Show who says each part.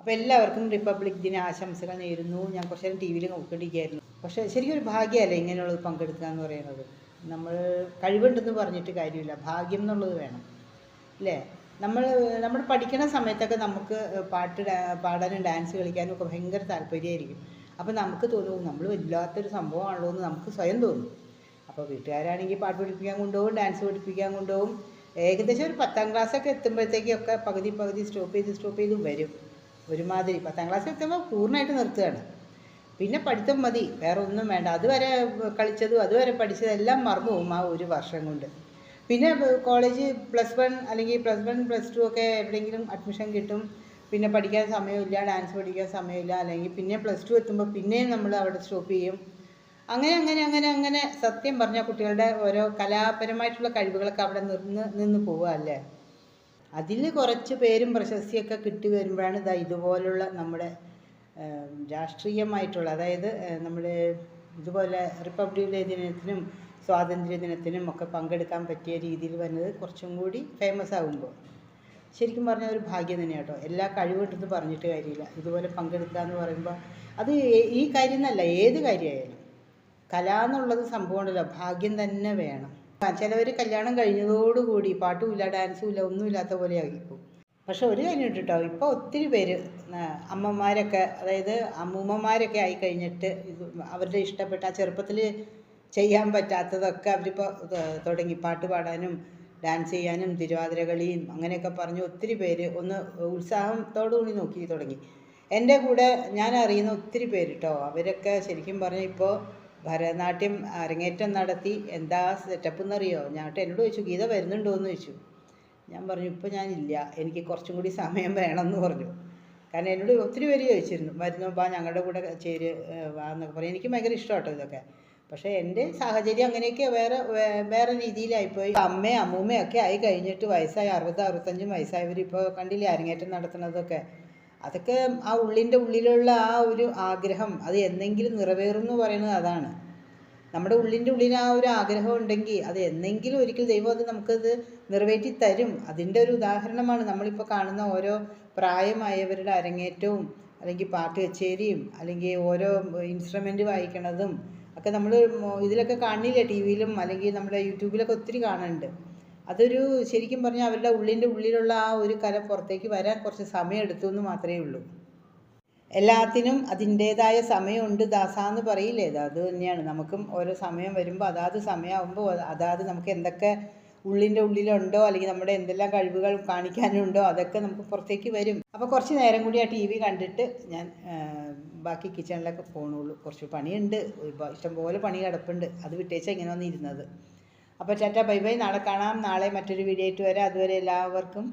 Speaker 1: അപ്പോൾ എല്ലാവർക്കും റിപ്പബ്ലിക് ദിന ആശംസകൾ നേരുന്നു. ഞാൻ കുറച്ച് നേരം ടി വിയിൽ നോക്കിക്കൊണ്ടിരിക്കുകയായിരുന്നു. പക്ഷേ ശരിക്കും ഒരു ഭാഗ്യമല്ലേ ഇങ്ങനെയുള്ളത് പങ്കെടുക്കുക എന്ന് പറയുന്നത്? നമ്മൾ കഴിവുണ്ടെന്ന് പറഞ്ഞിട്ട് കാര്യമില്ല. ഭാഗ്യം എന്നുള്ളത് വേണം. അല്ലേ? നമ്മൾ നമ്മൾ പഠിക്കുന്ന സമയത്തൊക്കെ നമുക്ക് പാട്ട് പാടാനും ഡാൻസ് കളിക്കാനും ഒക്കെ ഭയങ്കര താല്പര്യമായിരിക്കും. അപ്പോൾ നമുക്ക് തോന്നും നമ്മൾ വല്ലാത്തൊരു സംഭവമാണല്ലോ എന്ന് നമുക്ക് സ്വയം തോന്നും. അപ്പോൾ വീട്ടുകാരാണെങ്കിൽ പാട്ട് പഠിപ്പിക്കാൻ കൊണ്ടുപോകും ഡാൻസ് പഠിപ്പിക്കാൻ കൊണ്ടുപോകും. ഏകദേശം ഒരു പത്താം ക്ലാസ്സൊക്കെ എത്തുമ്പോഴത്തേക്കൊക്കെ പകുതി പകുതി സ്റ്റോപ്പ് ചെയ്ത് സ്റ്റോപ്പ് ചെയ്ത് വരും. ഒരുമാതിരി പത്താം ക്ലാസ് എത്തുമ്പോൾ പൂർണമായിട്ട് നിർത്തുകയാണ്. പിന്നെ പഠിത്തം മതി വേറെ ഒന്നും വേണ്ട. അതുവരെ കളിച്ചതും അതുവരെ പഠിച്ചതും എല്ലാം മറന്നു പോകും ആ ഒരു വർഷം കൊണ്ട്. പിന്നെ കോളേജ് പ്ലസ് വൺ അല്ലെങ്കിൽ പ്ലസ് വൺ പ്ലസ് ടു ഒക്കെ എവിടെയെങ്കിലും അഡ്മിഷൻ കിട്ടും. പിന്നെ പഠിക്കാൻ സമയമില്ല ഡാൻസ് പഠിക്കാൻ സമയമില്ല. അല്ലെങ്കിൽ പിന്നെ പ്ലസ് ടു എത്തുമ്പോൾ പിന്നെയും നമ്മൾ അവിടെ സ്റ്റോപ്പ് ചെയ്യും. അങ്ങനെ അങ്ങനെ അങ്ങനെ അങ്ങനെ സത്യം പറഞ്ഞാൽ കുട്ടികളുടെ ഓരോ കലാപരമായിട്ടുള്ള കഴിവുകളൊക്കെ അവിടെ നിന്ന് നിന്ന് പോവുക അല്ലേ? അതിൽ കുറച്ച് പേരും പ്രശസ്തിയൊക്കെ കിട്ടി വരുമ്പോഴാണ് ഇതാ ഇതുപോലുള്ള നമ്മുടെ രാഷ്ട്രീയമായിട്ടുള്ള അതായത് നമ്മുടെ ഇതുപോലെ റിപ്പബ്ലിക് ഡേ ദിനത്തിനും സ്വാതന്ത്ര്യ ദിനത്തിനും ഒക്കെ പങ്കെടുക്കാൻ പറ്റിയ രീതിയിൽ വരുന്നത് കുറച്ചും കൂടി ഫേമസ് ആകുമ്പോൾ ശരിക്കും പറഞ്ഞാൽ ഒരു ഭാഗ്യം തന്നെയാണ് കേട്ടോ. എല്ലാ കഴിവുണ്ടെന്ന് പറഞ്ഞിട്ട് കാര്യമില്ല. ഇതുപോലെ പങ്കെടുക്കുക എന്ന് പറയുമ്പോൾ അത് ഈ കാര്യം എന്നല്ല ഏത് കാര്യമായാലും. കല എന്നുള്ളത് സംഭവമുണ്ടല്ലോ ഭാഗ്യം തന്നെ വേണം. ചിലവർ കല്യാണം കഴിഞ്ഞതോടുകൂടി പാട്ടുമില്ല ഡാൻസുമില്ല ഒന്നുമില്ലാത്ത പോലെ ആയിപ്പോവും പക്ഷെ ഒരു കാര്യം കേട്ടോ ഇപ്പോൾ ഒത്തിരി പേര് അമ്മമാരൊക്കെ അതായത് അമ്മൂമ്മമാരൊക്കെ ആയി കഴിഞ്ഞിട്ട് അവരുടെ ഇഷ്ടപ്പെട്ട ആ ചെറുപ്പത്തിൽ ചെയ്യാൻ പറ്റാത്തതൊക്കെ അവരിപ്പോൾ തുടങ്ങി. പാട്ട് പാടാനും ഡാൻസ് ചെയ്യാനും തിരുവാതിരകളിയും അങ്ങനെയൊക്കെ പറഞ്ഞ് ഒത്തിരി പേര് ഒന്ന് ഉത്സാഹത്തോടുകൂടി നോക്കി തുടങ്ങി. എന്റെ കൂടെ ഞാൻ അറിയുന്ന ഒത്തിരി പേര് കേട്ടോ അവരൊക്കെ ശരിക്കും പറഞ്ഞാൽ ഇപ്പോൾ ഭരതനാട്യം അരങ്ങേറ്റം നടത്തി. എന്താ സെറ്റപ്പ് എന്നറിയോ ഞാൻ എന്നോട് ചോദിച്ചു ഗീത വരുന്നുണ്ടോ എന്ന് ചോദിച്ചു. ഞാൻ പറഞ്ഞു ഇപ്പോൾ ഞാനില്ല. എനിക്ക് കുറച്ചും കൂടി സമയം വേണമെന്ന് പറഞ്ഞു. കാരണം എന്നോട് ഒത്തിരി പേര് ചോദിച്ചിരുന്നു. വരുന്നു വാ ഞങ്ങളുടെ കൂടെ ചേര് വാ എന്നൊക്കെ പറയും. എനിക്ക് ഭയങ്കര ഇഷ്ടമാട്ടോ ഇതൊക്കെ. പക്ഷേ എന്റെ സാഹചര്യം അങ്ങനെയൊക്കെ വേറെ വേറെ രീതിയിലായിപ്പോയി. അമ്മയും അമ്മൂമ്മയൊക്കെ ആയി കഴിഞ്ഞിട്ട് വയസ്സായി. അറുപത് അറുപത്തഞ്ചും വയസ്സായവർ ഇപ്പോൾ കണ്ടില്ലേ അരങ്ങേറ്റം നടത്തുന്നതൊക്കെ. അതൊക്കെ ആ ഉള്ളിന്റെ ഉള്ളിലുള്ള ആ ഒരു ആഗ്രഹം അത് എന്നെങ്കിലും നിറവേറും എന്ന് പറയുന്നത് അതാണ്. നമ്മുടെ ഉള്ളിന്റെ ഉള്ളിൽ ആ ഒരു ആഗ്രഹം ഉണ്ടെങ്കിൽ അത് എന്നെങ്കിലും ഒരിക്കൽ ദൈവം അത് നമുക്കത് നിറവേറ്റി തരും. അതിന്റെ ഒരു ഉദാഹരണമാണ് നമ്മളിപ്പോൾ കാണുന്ന ഓരോ പ്രായമായവരുടെ അരങ്ങേറ്റവും അല്ലെങ്കിൽ പാട്ട് കച്ചേരിയും അല്ലെങ്കിൽ ഓരോ ഇൻസ്ട്രുമെന്റ് വായിക്കണതും ഒക്കെ നമ്മൾ ഇതിലൊക്കെ കാണില്ല ടി വിയിലും അല്ലെങ്കിൽ നമ്മുടെ യൂട്യൂബിലൊക്കെ ഒത്തിരി കാണുന്നുണ്ട് അതൊരു ശരിക്കും പറഞ്ഞാൽ അവരുടെ ഉള്ളിന്റെ ഉള്ളിലുള്ള ആ ഒരു കല പുറത്തേക്ക് വരാൻ കുറച്ച് സമയം എടുത്തു എന്ന് മാത്രമേ ഉള്ളൂ. എല്ലാത്തിനും അതിന്റേതായ സമയമുണ്ട് ദാസാന്ന് പറയില്ലേ? അത് തന്നെയാണ്. നമുക്കും ഓരോ സമയം വരുമ്പോൾ അതാത് സമയമാകുമ്പോൾ അതാത് നമുക്ക് എന്തൊക്കെ ഉള്ളിന്റെ ഉള്ളിലുണ്ടോ? അല്ലെങ്കിൽ നമ്മുടെ എന്തെല്ലാം കഴിവുകൾ കാണിക്കാനുണ്ടോ? അതൊക്കെ നമുക്ക് പുറത്തേക്ക് വരും. അപ്പോൾ കുറച്ച് നേരം കൂടി ആ ടി വി കണ്ടിട്ട് ഞാൻ ബാക്കി കിച്ചണിലൊക്കെ പോകണുള്ളൂ കുറച്ച് പണിയുണ്ട്. ഇഷ്ടം ഇഷ്ടംപോലെ പണി കിടപ്പുണ്ട്. അത് വിട്ടേച്ചാൽ ഇങ്ങനെ വന്നിരുന്നത്. അപ്പോൾ ചേട്ടാ ബൈ ബൈ. നാളെ കാണാം. നാളെ മറ്റൊരു വീഡിയോ ആയിട്ട് വരാം. അതുവരെ എല്ലാവർക്കും